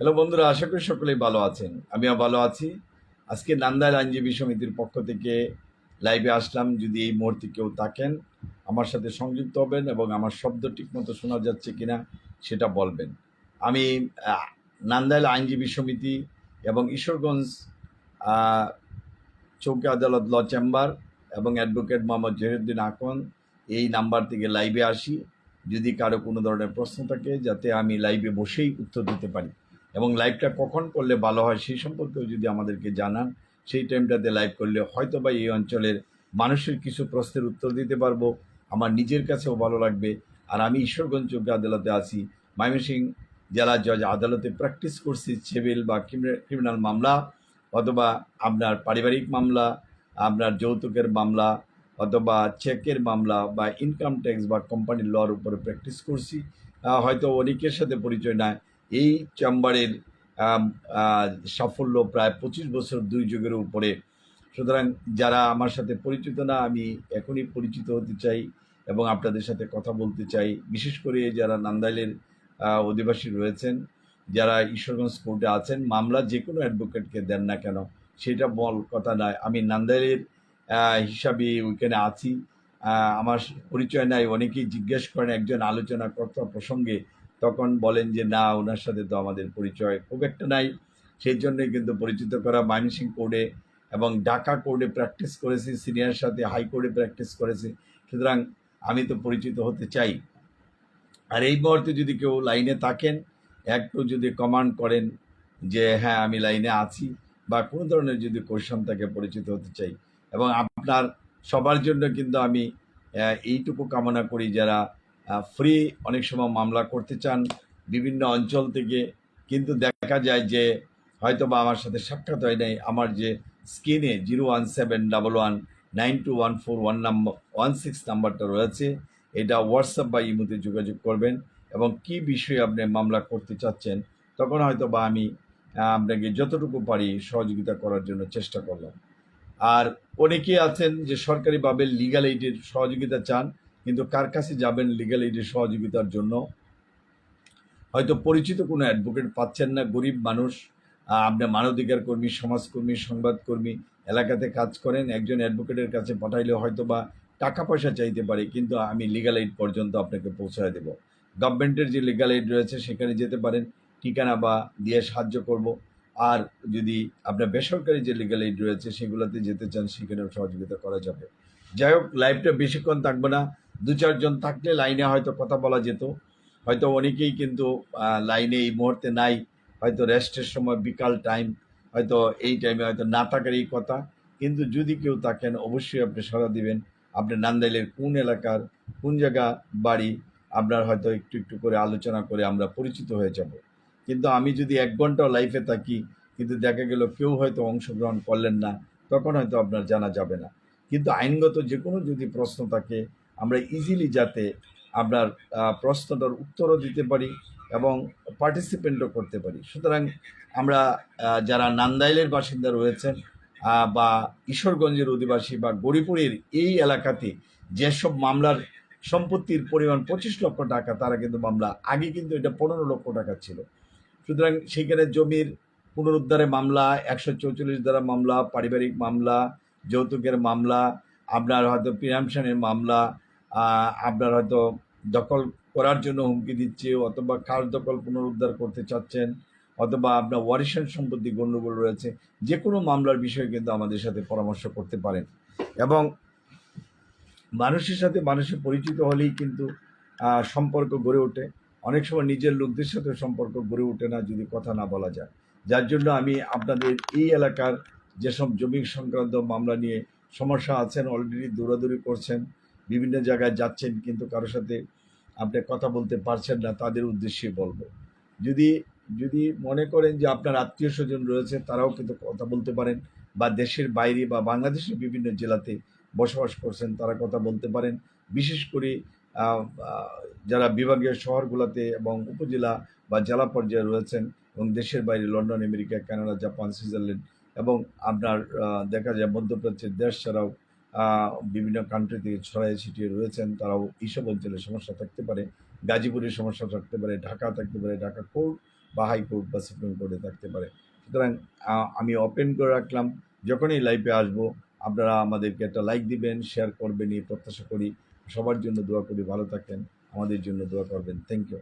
Hello বন্ধুরা, আশা করি সকলেই ভালো আছেন। আমিও ভালো আছি। আজকে নান্দাইল আইনজীবী সমিতির পক্ষ থেকে লাইভে আসলাম। যদি এই মুহূর্তে কেউ থাকেন, আমার সাথে সংযুক্ত হবেন এবং আমার শব্দ ঠিকমতো শোনা যাচ্ছে কিনা সেটা বলবেন। আমি নান্দাইল আইনজীবী সমিতি এবং ঈশ্বরগঞ্জ চৌকি আদালত ল চেম্বার এবং অ্যাডভোকেট মোহাম্মদ জহিরুদ্দিন আকন এই নাম্বার থেকে লাইভে আসি। যদি কারও কোনো ধরনের প্রশ্ন থাকে, যাতে আমি লাইভে বসেই উত্তর দিতে পারি। এবং লাইভটা কখন করলে ভালো হয় সেই সম্পর্কেও যদি আমাদেরকে জানান, সেই টাইমটাতে লাইভ করলে হয়তো বা এই অঞ্চলের মানুষের কিছু প্রশ্নের উত্তর দিতে পারব। আমার নিজের কাছেও ভালো লাগবে। আর আমি ঈশ্বরগঞ্জ যোগ্য আদালতে আছি। ময়মনসিং জেলা জজ আদালতে প্র্যাকটিস করছি সিভিল বা ক্রিমিনাল মামলা অথবা আপনার পারিবারিক মামলা, আপনার যৌতুকের মামলা অথবা চেকের মামলা বা ইনকাম ট্যাক্স বা কোম্পানির লর উপরে প্র্যাকটিস করছি। হয়তো অনেকের সাথে পরিচয় নাই। এই চেম্বারের সাফল্য প্রায় পঁচিশ বছর দুই যুগের উপরে। সুতরাং যারা আমার সাথে পরিচিত না, আমি এখনই পরিচিত হতে চাই এবং আপনাদের সাথে কথা বলতে চাই। বিশেষ করে যারা নান্দাইলের অধিবাসী রয়েছেন, যারা ঈশ্বরগঞ্জ কোর্টে আছেন, মামলা যে কোনো অ্যাডভোকেটকে দেন না কেন, সেটা বল কথা নয়। আমি নান্দাইলের হিসাবে ওইখানে আছি। আমার পরিচয় নাই, অনেকেই জিজ্ঞেস করেন, একজন আলোচনাকর্তা প্রসঙ্গে তখন বলেন যে, না ওনার সাথে তো আমাদের পরিচয় খুব একটা নাই। সেই জন্যই কিন্তু পরিচিত করা মাইনসিং কোর্টে এবং ঢাকা কোর্টে প্র্যাকটিস করেছি সিনিয়র সাথে হাইকোর্টে প্র্যাকটিস করেছি। সুতরাং আমি তো পরিচিত হতে চাই। আর এই মুহূর্তে যদি কেউ লাইনে থাকেন, একটু যদি কমান্ড করেন যে হ্যাঁ আমি লাইনে আছি, বা কোনো ধরনের যদি কোয়েশন থাকে, পরিচিত হতে চাই। এবং আপনার সবার জন্য কিন্তু আমি এইটুকু কামনা করি যারা ফ্রি অনেক সময় মামলা করতে চান বিভিন্ন অঞ্চল থেকে। কিন্তু দেখা যায় যে হয়তো বা আমার সাথে সাক্ষাৎ হয় নাই, আমার যে স্ক্রিনে zero one seven double one nine two one four one number, one six নাম্বারটা রয়েছে। এটা হোয়াটসঅ্যাপ বা ইমোতে যোগাযোগ করবেন এবং কি বিষয়ে আপনি মামলা করতে চাচ্ছেন, তখন হয়তো বা আমি আপনাকে যতটুকু পারি সহযোগিতা করার জন্য চেষ্টা করলাম। আর অনেকেই আছেন যে সরকারিভাবে লিগাল এইডের সহযোগিতা চান কিন্তু কার কাছে যাবেন লিগাল এইডের সহযোগিতার জন্য? হয়তো পরিচিত কোনো অ্যাডভোকেট পাচ্ছেন না গরিব মানুষ আহ, আপনি মানবাধিকার কর্মী সমাজকর্মী সংবাদকর্মী এলাকাতে কাজ করেন একজন অ্যাডভোকেটের কাছে পাঠাইলে হয়তো বা টাকা পয়সা চাইতে পারে কিন্তু আমি লিগাল এইড পর্যন্ত আপনাকে পৌঁছায় দেব। গভর্নমেন্টের যে লিগাল এইড রয়েছে সেখানে যেতে পারেন ঠিকানা বা দিয়ে সাহায্য করব। আর যদি আপনার বেসরকারি যে লিগাল এইড রয়েছে সেগুলোতে যেতে চান সেখানেও সহযোগিতা করা যাবে। যাই হোক লাইভটা বেশিক্ষণ থাকবে না। দু চারজন থাকলে লাইনে হয়তো কথা বলা যেত। হয়তো অনেকেই কিন্তু লাইনে এই মুহূর্তে নাই। হয়তো রেস্টের সময় বিকাল টাইম, হয়তো এই টাইমে হয়তো না থাকার এই কথা। কিন্তু যদি কেউ থাকেন, অবশ্যই আপনি সাড়া দিবেন। আপনি নান্দাইলের কোন এলাকার, কোন জায়গা বাড়ি, আপনার হয়তো একটু একটু করে আলোচনা করে আমরা পরিচিত হয়ে যাব। কিন্তু আমি যদি এক ঘন্টাও লাইফে থাকি, কিন্তু দেখা গেল কেউ হয়তো অংশগ্রহণ করলেন না, তখন হয়তো আপনার জানা যাবে না। কিন্তু আইনগত যে কোনো যদি প্রশ্ন থাকে আমরা ইজিলি যাতে আপনার প্রশ্নটার উত্তরও দিতে পারি এবং পার্টিসিপেন্টও করতে পারি। সুতরাং আমরা যারা নান্দাইলের বাসিন্দা রয়েছেন বা ঈশ্বরগঞ্জের অধিবাসী বা গরিপুরের এই এলাকাতে যেসব মামলার সম্পত্তির পরিমাণ পঁচিশ লক্ষ টাকা, তারা কিন্তু মামলা, আগে কিন্তু এটা পনেরো লক্ষ টাকা ছিল। সুতরাং সেখানে জমির পুনরুদ্ধারে মামলা, একশো চৌচল্লিশ দ্বারা মামলা, পারিবারিক মামলা, যৌতুকের মামলা, আপনার হয়তো প্রিয়ামশনের মামলা আপনার হয়তো দখল করার জন্য হুমকি দিচ্ছে, অথবা কার দখল পুনরুদ্ধার করতে চাচ্ছেন, অথবা আপনার ওয়ারিশন সম্পত্তি গণ্ডগোল রয়েছে, যে কোনো মামলার বিষয়ে কিন্তু আমাদের সাথে পরামর্শ করতে পারেন। এবং মানুষের সাথে মানুষের পরিচিত হলেই কিন্তু সম্পর্ক গড়ে ওঠে। অনেক সময় নিজের লোকদের সাথে সম্পর্ক গড়ে ওঠে না, যদি কথা না বলা যায়। যার জন্য আমি আপনাদের এই এলাকার যেসব জমি সংক্রান্ত মামলা নিয়ে সমস্যা আছেন অলরেডি দৌড়াদৌড়ি করছেন বিভিন্ন জায়গায় যাচ্ছেন কিন্তু কারোর সাথে আপনি কথা বলতে পারছেন না, তাদের উদ্দেশ্যে বলব। যদি যদি মনে করেন যে আপনার আত্মীয় স্বজন রয়েছে, তারাও কিন্তু কথা বলতে পারেন বা দেশের বাইরে বা বাংলাদেশের বিভিন্ন জেলাতে বসবাস করছেন, তারা কথা বলতে পারেন। বিশেষ করে যারা বিভাগীয় শহরগুলোতে এবং উপজেলা বা জেলা পর্যায়ে রয়েছেন এবং দেশের বাইরে London, America, Canada, Japan, Switzerland এবং আপনার দেখা যায় মধ্যপ্রাচ্যের দেশ ছাড়াও বিভিন্ন কান্ট্রি থেকে ছিটিয়ে রয়েছেন। তারাও এইসব অঞ্চলে সমস্যা থাকতে পারে। গাজীপুরের সমস্যা থাকতে পারে, ঢাকা থাকতে পারে, ঢাকা কোর্ট বা হাইকোর্ট বা সুপ্রিম কোর্টে থাকতে পারে। সুতরাং আমি ওপেন করে রাখলাম। যখনই লাইভে আসব, আপনারা আমাদেরকে একটা লাইক দিবেন শেয়ার করবেন, এই প্রত্যাশা করি। সবার জন্য দোয়া করি, ভালো থাকেন। আমাদের জন্য দোয়া করবেন। Thank you